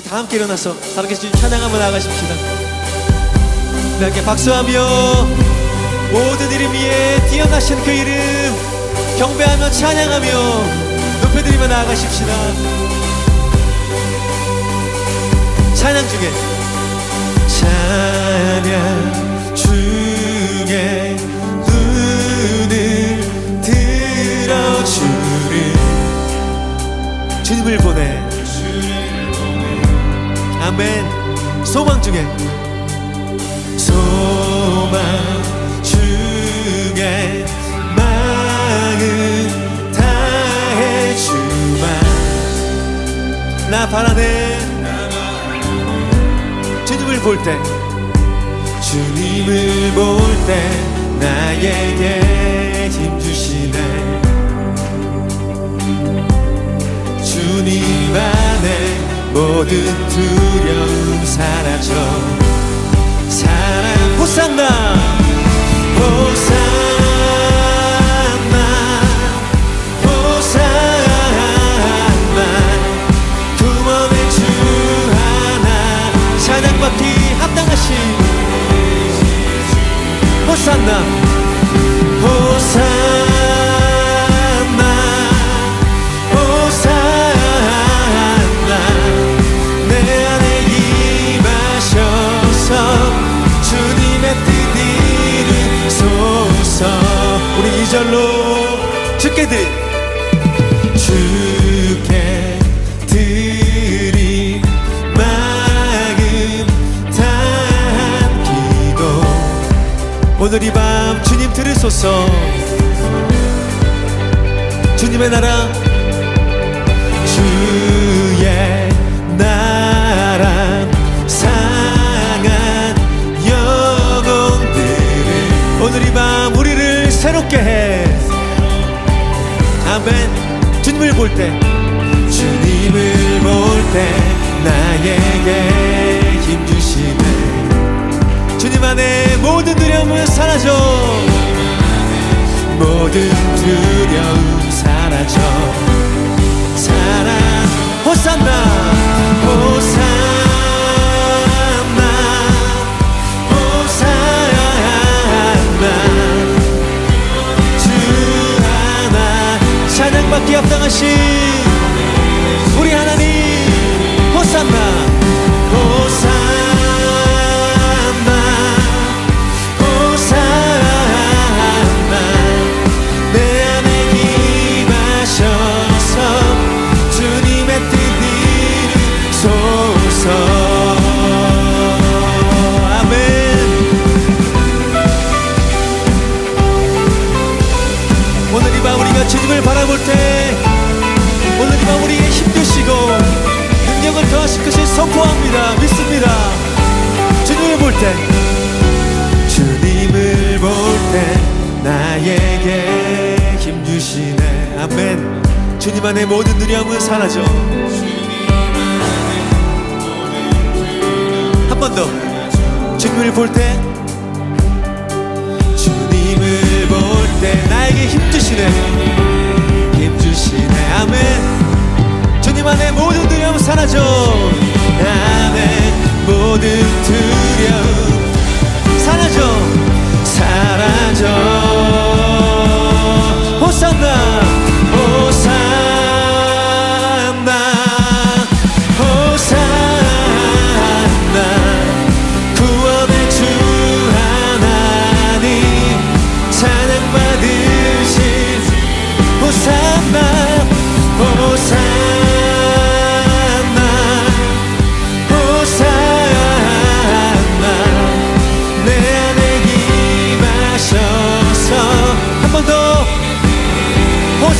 우리 다 함께 일어나서 살아계신 주님 찬양 한번 나가십시다. 우리 함께 박수하며 모든 이름 위에 뛰어나신 그 이름 경배하며 찬양하며 높여드리며 나아가십시다. 찬양 중에 아멘. 소망 중에. 소망 중에 마음 다해 주마. 나 바라네. 주님을 볼 때. 주님을 볼 때 나에게 모든 두려움 사라져 사랑 호산나 호산나 드린 주께 드린 마음 담기도 오늘 이 밤 주님 들으소서. 주님의 나라. 주 볼 때 주님을 볼 때 나에게 힘 주시네. 주님 안에 모든 두려움은 사라져. 모든 두려움 사라져. 호산나 호산나 찬양받기 합당하신 우리 하나님 호산나 때 주님을 볼 때 나에게 힘 주시네. 아멘. 주님 안에 모든 두려움은 사라져. 한 번 더. 주님을 볼 때 주님을 볼 때 나에게 힘 주시네. 힘 주시네. 아멘. 주님 안에 모든 두려움 사라져. 안에 모든 두려움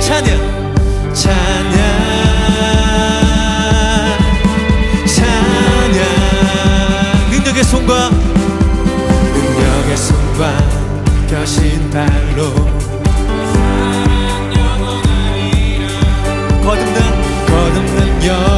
찬양. 찬양. 찬양. 능력의 손과 능력의 손과 펴신 발로. 거듭난 거듭난 영.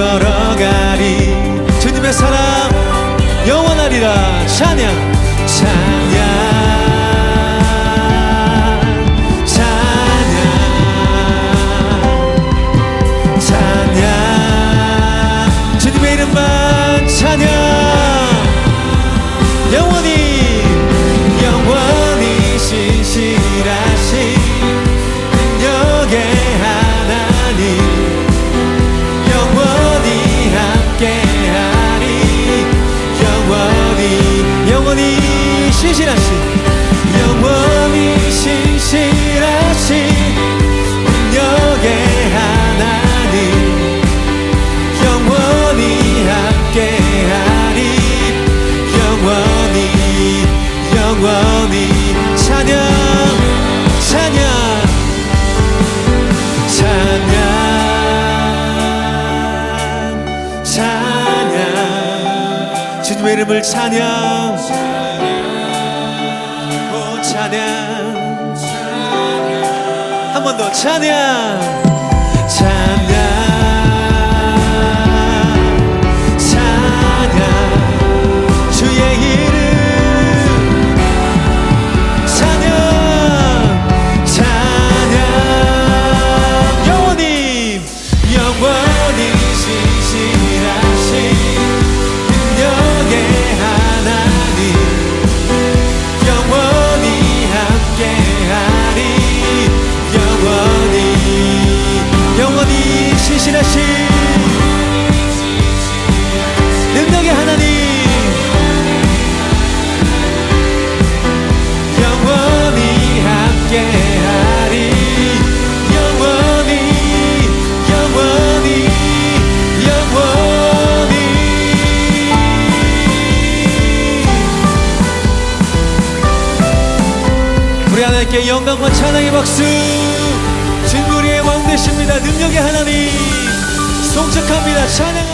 걸어가. 신실하신. 영원히 신실하신 능력의 하나님. 영원히 함께하리. 영원히 영원히 찬양 찬양 찬양 찬양. 주님의 이름을 찬양. 찬양. 한 번 더 찬양. 하나님께 영광과 찬양의 박수. 진리의 왕 되십니다. 능력의 하나님. 송축합니다. 찬양.